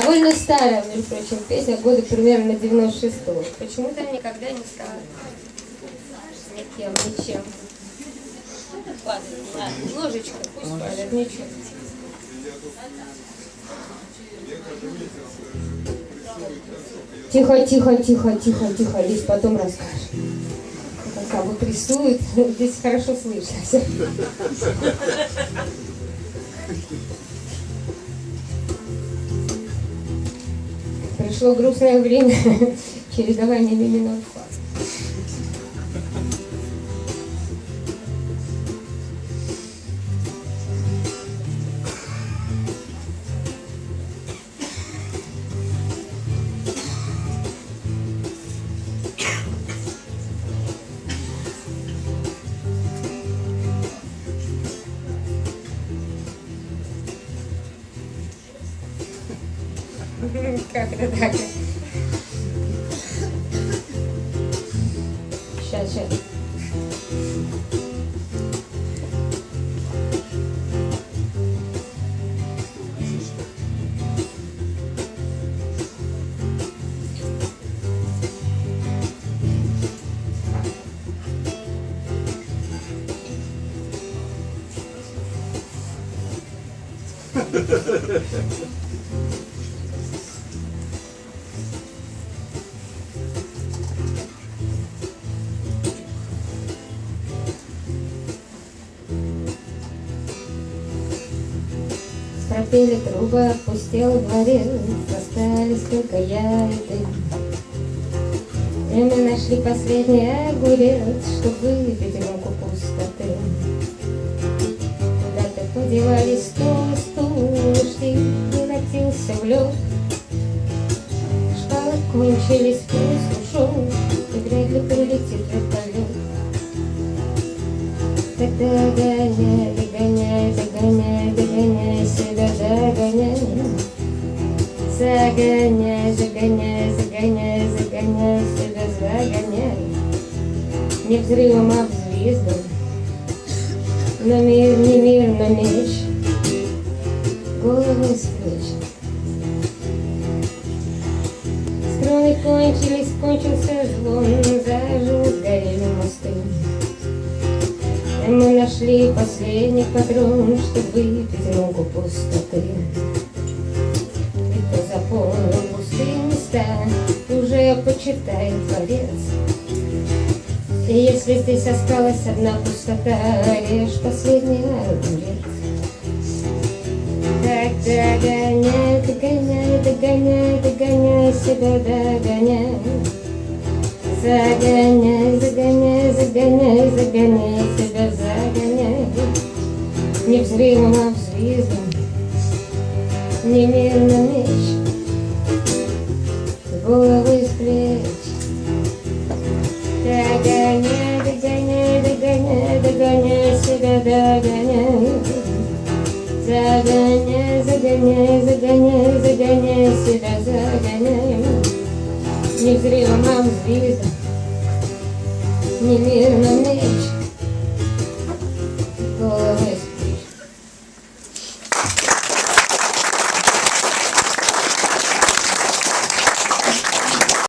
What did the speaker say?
Довольно старая, между прочим, песня, годы примерно 96-го. Почему-то никогда не стала никем, ничем. Ладно, ладно, ложечку, пусть падает, ничего. Тихо, тихо, тихо, тихо, тихо, Лиз, потом расскажешь. Как кого рисует, здесь хорошо слышно Пришло грустное время чередования миминой Как это так? Сейчас, сейчас. Пропели трубы, опустел дворец, Остались только я и ты. И мы нашли последний огурец, Чтоб выпить рюмку пустоты. Куда-то подевались стул, стул, Штиль превратился в лед. Шкалы кончились, поезд ушел, И вряд ли прилетит вертолет. Тогда гоняй, догоняй, догоняй, догоняй догоняй. Загоняй, загоняй, загоняй, загоняй себя, загоняй. Не взрывом, а взвиздом. Но мир, не мир, но меч. Голову с плеч. Струны кончились, кончился звон. И мы нашли последний патрон, чтобы выпить руку пустоты. И кто заполнил пустые места, уже почитай творец. И если здесь осталась одна пустота, режь последний огурец. Так догоняй, догоняй, догоняй, догоняй себя, догоняй. Загоняй, загоняй, загоняй, загоняй Не взрывом, а взвизгом, не мир, но меч. Головы с плеч. Догоняй, догоняй, догоняй, догоняй себя, догоняй. Загоняй, загоняй, загоняй, загоняй себя, загоняй. Не взрывом, а взвизгом, не мир, но меч.